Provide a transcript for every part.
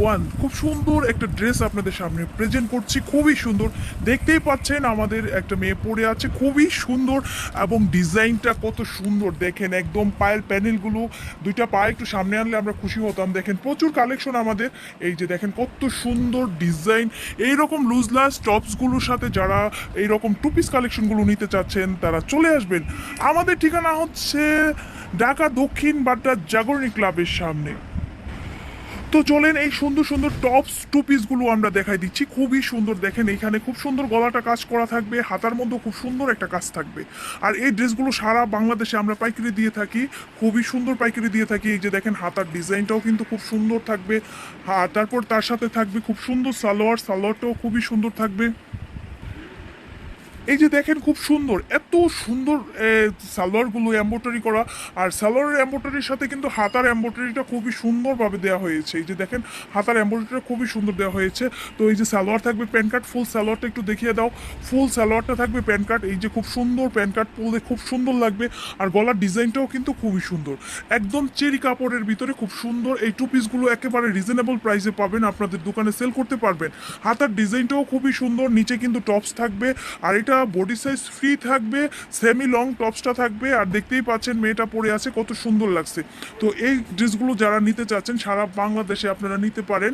One খুব সুন্দর একটা ড্রেস আপনাদের সামনে প্রেজেন্ট করছি, খুবই সুন্দর। দেখতেই পাচ্ছেন আমাদের একটা মেয়ে পরে আছে, খুবই সুন্দর এবং ডিজাইনটা কত সুন্দর। দেখেন একদম পায়ের প্যানেলগুলো দুইটা পা একটু সামনে আনলে আমরা খুশি হতাম। দেখেন প্রচুর কালেকশন আমাদের। এই যে দেখেন কত সুন্দর ডিজাইন এইরকম লুজলাস টপসগুলোর সাথে যারা এইরকম টু পিস কালেকশনগুলো নিতে চাচ্ছেন, তারা চলে আসবেন। আমাদের ঠিকানা হচ্ছে ঢাকা দক্ষিণ বাড্ডা জাগরণী ক্লাবের সামনে। তো চলেন এই সুন্দর সুন্দর টপস টু পিসগুলো আমরা দেখাই দিচ্ছি। খুবই সুন্দর, দেখেন এইখানে খুব সুন্দর গলাটা কাজ করা থাকবে, হাতার মধ্যে খুব সুন্দর একটা কাজ থাকবে। আর এই ড্রেসগুলো সারা বাংলাদেশে আমরা পাইকারি দিয়ে থাকি, খুবই সুন্দর পাইকারি দিয়ে থাকি। এই যে দেখেন হাতার ডিজাইনটাও কিন্তু খুব সুন্দর থাকবে হ্যাঁ তারপর তার সাথে থাকবে খুব সুন্দর সালোয়ার, সালোয়ারটাও খুবই সুন্দর থাকবে। এই যে দেখেন খুব সুন্দর, এত সুন্দর সালোয়ারগুলো এম্ব্রয়ডারি করা। আর সালোয়ারের এম্ব্রয়ডারির সাথে কিন্তু হাতার এম্ব্রয়ডারিটা খুবই সুন্দরভাবে দেওয়া হয়েছে। এই যে দেখেন, হাতার এম্ব্রয়ডারিটা খুবই সুন্দর দেওয়া হয়েছে। তো এই যে সালোয়ার থাকবে প্যান্ট কার্ড, ফুল সালোয়ারটা একটু দেখিয়ে দাও। ফুল সালোয়ারটা থাকবে প্যান্ট কার্ড, এই যে খুব সুন্দর প্যান্ট কার্ড, পরলে খুব সুন্দর লাগবে। আর গলার ডিজাইনটাও কিন্তু খুবই সুন্দর। একদম চেরি কাপড়ের ভিতরে খুব সুন্দর, এই টু পিসগুলো একেবারে রিজনেবল প্রাইসে পাবেন। আপনাদের দোকানে সেল করতে পারবেন। হাতার ডিজাইনটাও খুবই সুন্দর, নিচে কিন্তু টপস থাকবে। আর এটা বডি সাইজ ফ্রি থাকবে সেমি লং টপসটা থাকবে, আর দেখতেই পাচ্ছেন মেয়েটা পরে আছে, কত সুন্দর লাগছে। তো এই ড্রেসগুলো যারা নিতে চাচ্ছেন, সারা বাংলাদেশে আপনারা নিতে পারেন,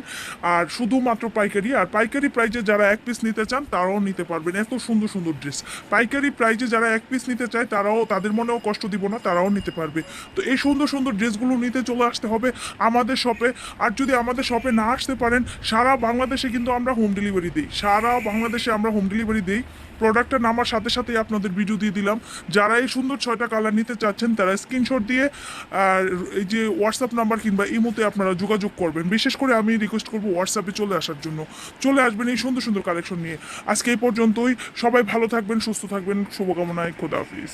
আর শুধুমাত্র পাইকারি, আর পাইকারি প্রাইজে যারা এক পিস নিতে চান, তারাও নিতে পারবেন। এত সুন্দর সুন্দর ড্রেস পাইকারি প্রাইজে যারা এক পিস নিতে চায়, তারাও, তাদের মনেও কষ্ট দিব না, তারাও নিতে পারবে। তো এই সুন্দর সুন্দর ড্রেসগুলো নিতে চলে আসতে হবে আমাদের শপে আর যদি আমাদের শপে না আসতে পারেন, সারা বাংলাদেশে কিন্তু আমরা হোম ডেলিভারি দিই। সারা বাংলাদেশে আমরা হোম ডেলিভারি দিই। প্রোডাক্টটা নামার সাথে সাথেই আপনাদের ভিডিও দিয়ে দিলাম। যারা এই সুন্দর ছয়টা কালার নিতে চাচ্ছেন, তারা স্ক্রিনশট দিয়ে, আর এই যে হোয়াটসঅ্যাপ নাম্বার কিংবা ইমোতে আপনারা যোগাযোগ করবেন। বিশেষ করে আমি রিকোয়েস্ট করব হোয়াটসঅ্যাপে চলে আসার জন্য। চলে আসবেন এই সুন্দর সুন্দর কালেকশন নিয়ে। আজকে এই পর্যন্তই। সবাই ভালো থাকবেন, সুস্থ থাকবেন। শুভকামনায়। খোদা হাফিজ।